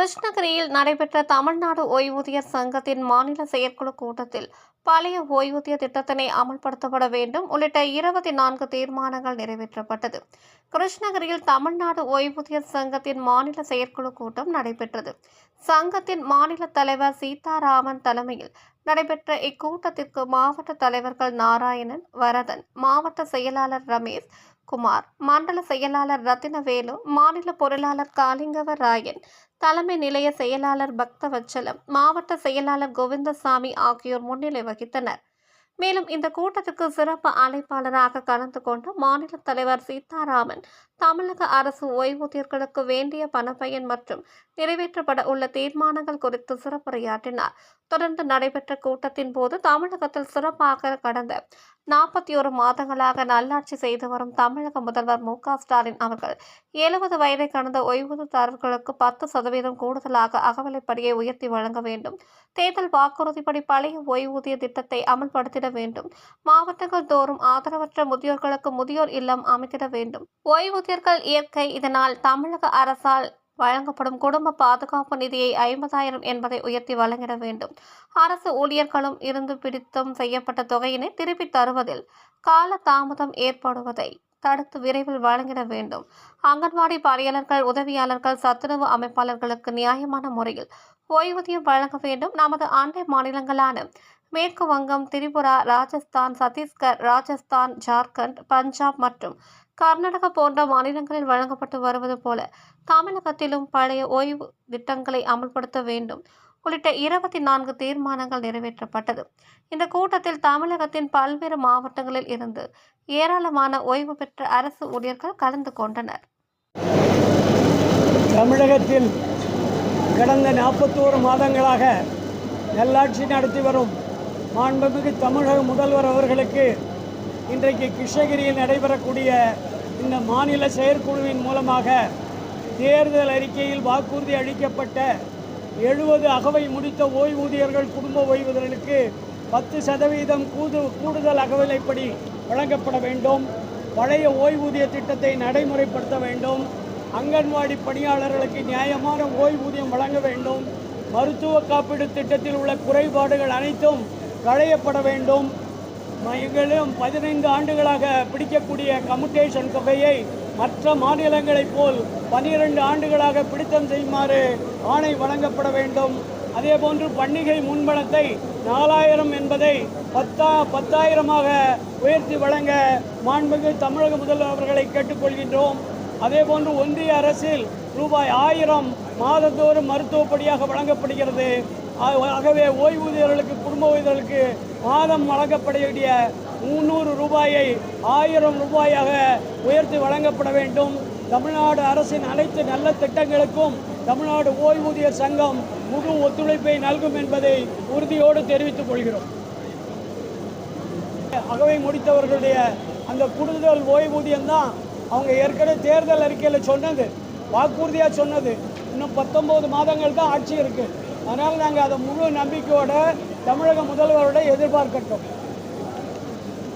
கிருஷ்ணகிரியில் நடைபெற்ற தமிழ்நாடு ஓய்வூதியர் சங்கத்தின் மாநில செயற்குழு கூட்டத்தில் பழைய ஓய்வூதிய திட்டத்தினை அமல்படுத்தப்பட வேண்டும் உள்ளிட்ட இருபத்தி நான்கு தீர்மானங்கள் நிறைவேற்றப்பட்டது. கிருஷ்ணகிரியில் தமிழ்நாடு ஓய்வூதியர் சங்கத்தின் மாநில செயற்குழு கூட்டம் நடைபெற்றது. சங்கத்தின் மாநில தலைவர் சீதாராமன் தலைமையில் நடைபெற்ற இக்கூட்டத்திற்கு மாவட்ட தலைவர்கள் நாராயணன் வரதன் மாவட்ட செயலாளர் ரமேஷ் குமார் மண்டல செயலாளர் ரத்தினவேலு மாநில பொருளாளர் காளிங்கவ ராயன் தலைமை நிலைய செயலாளர் பக்தவச்சலம் மாவட்ட செயலாளர் கோவிந்தசாமி ஆகியோர் முன்னிலை வகித்தனர். மேலும் இந்த கூட்டத்திற்கு சிறப்பு அழைப்பாளராக கலந்து கொண்டு மாநில தலைவர் சீதாராமன் தமிழக அரசு ஓய்வூதியர்களுக்கு வேண்டிய பணப்பயன் மற்றும் நிறைவேற்றப்பட உள்ள தீர்மானங்கள் குறித்து சிறப்புரையாற்றினார். தொடர்ந்து நடைபெற்ற கூட்டத்தின் போது தமிழகத்தில் சிறப்பாக கடந்த நாற்பத்தி ஒரு மாதங்களாக நல்லாட்சி செய்து வரும் தமிழக முதல்வர் மு ஸ்டாலின் அவர்கள் எழுபது வயதை கடந்த ஓய்வூதியதாரர்களுக்கு பத்து சதவீதம் கூடுதலாக அகவிலைப்படியை உயர்த்தி வழங்க வேண்டும். தேர்தல் வாக்குறுதிப்படி பழைய ஓய்வூதிய திட்டத்தை அமல்படுத்திட வேண்டும். மாவட்டங்கள் தோறும் ஆதரவற்ற முதியோர்களுக்கு முதியோர் இல்லம் அமைத்திட வேண்டும். ஓய்வூதியர்கள் இயற்கை இதனால் தமிழக அரசால் வழங்கப்படும் குடும்ப பாதுகாப்பு நிதியை ஐம்பதாயிரம் என்பதை உயர்த்தி வழங்கிட வேண்டும். அரசு ஊழியர்களும் இருந்து பிடித்தம் செய்யப்பட்ட தொகையினை திருப்பி தருவதில் கால தாமதம் ஏற்படுவதை தடுத்து விரைவில் வழங்கிட வேண்டும். அங்கன்வாடி பணியாளர்கள் உதவியாளர்கள் சத்துணவு அமைப்பாளர்களுக்கு நியாயமான முறையில் ஓய்வூதியம் வழங்க வேண்டும். நமது அண்டை மாநிலங்களான மேற்கு வங்கம் திரிபுரா ராஜஸ்தான் சத்தீஸ்கர் ராஜஸ்தான் ஜார்க்கண்ட் பஞ்சாப் மற்றும் கர்நாடகா போன்ற மாநிலங்களில் வழங்கப்பட்டு வருவது போல தமிழகத்திலும் பழைய ஓய்வு திட்டங்களை அமல்படுத்த வேண்டும் உள்ளிட்ட இருபத்தி நான்கு தீர்மானங்கள் நிறைவேற்றப்பட்டது. இந்த கூட்டத்தில் தமிழகத்தின் பல்வேறு மாவட்டங்களில் இருந்து ஏராளமான ஓய்வு பெற்ற அரசு ஊழியர்கள் கலந்து கொண்டனர். தமிழகத்தில் கடந்த நாற்பத்தோரு மாதங்களாக நல்லாட்சி நடத்தி வரும் மாண்புமிகு தமிழக முதல்வர் அவர்களுக்கு இன்றைக்கு கிருஷ்ணகிரியில் நடைபெறக்கூடிய இந்த மாநில செயற்குழுவின் மூலமாக தேர்தல் அறிக்கையில் வாக்குறுதி அளிக்கப்பட்ட எழுபது அகவை முடித்த ஓய்வூதியர்கள் குடும்ப ஓய்வூதியர்களுக்கு பத்து சதவீதம் கூது கூடுதல் அகவிலைப்படி வழங்கப்பட வேண்டும். பழைய ஓய்வூதிய திட்டத்தை நடைமுறைப்படுத்த வேண்டும். அங்கன்வாடி பணியாளர்களுக்கு நியாயமான ஓய்வூதியம் வழங்க வேண்டும். மருத்துவ காப்பீடு திட்டத்தில் உள்ள குறைபாடுகள் அனைத்தும் களையப்பட வேண்டும். எங்களும் பதினைந்து ஆண்டுகளாக பிடிக்கக்கூடிய கம்யூட்டேஷன் தொகையை மற்ற மாநிலங்களைப் போல் பனிரெண்டு ஆண்டுகளாக பிடித்தம் செய்யுமாறு ஆணை வழங்கப்பட வேண்டும். அதேபோன்று பண்டிகை முன்பணத்தை நாலாயிரம் என்பதை பத்தா பத்தாயிரமாக உயர்த்தி வழங்க மாண்புமிகு தமிழக முதல்வர் அவர்களை கேட்டுக்கொள்கின்றோம். அதேபோன்று ஒன்றிய அரசில் ரூபாய் ஆயிரம் மாதந்தோறும் மருத்துவப்படியாக வழங்கப்படுகிறது. ஆகவே ஓய்வூதியர்களுக்கு குடும்ப ஓய்வூதியர்களுக்கு மாதம் வழங்கப்பட வேண்டிய முந்நூறு ரூபாயை ஆயிரம் ரூபாயாக உயர்த்தி வழங்கப்பட வேண்டும். தமிழ்நாடு அரசின் அனைத்து நல்ல திட்டங்களுக்கும் தமிழ்நாடு ஓய்வூதியர் சங்கம் முழு ஒத்துழைப்பை நல்கும் என்பதை உறுதியோடு தெரிவித்துக் கொள்கிறோம். அகவை முடித்தவர்களுடைய அந்த கூடுதல் ஓய்வூதியம் தான் அவங்க ஏற்கனவே தேர்தல் அறிக்கையில் சொன்னது. வாக்குறுதியாக சொன்னது. இன்னும் பத்தொம்போது மாதங்கள் தான் ஆட்சி இருக்குது அதனால் நாங்கள் அதை முழு நம்பிக்கையோட தமிழக முதல்வரோட எதிர்பார்க்கட்டும்.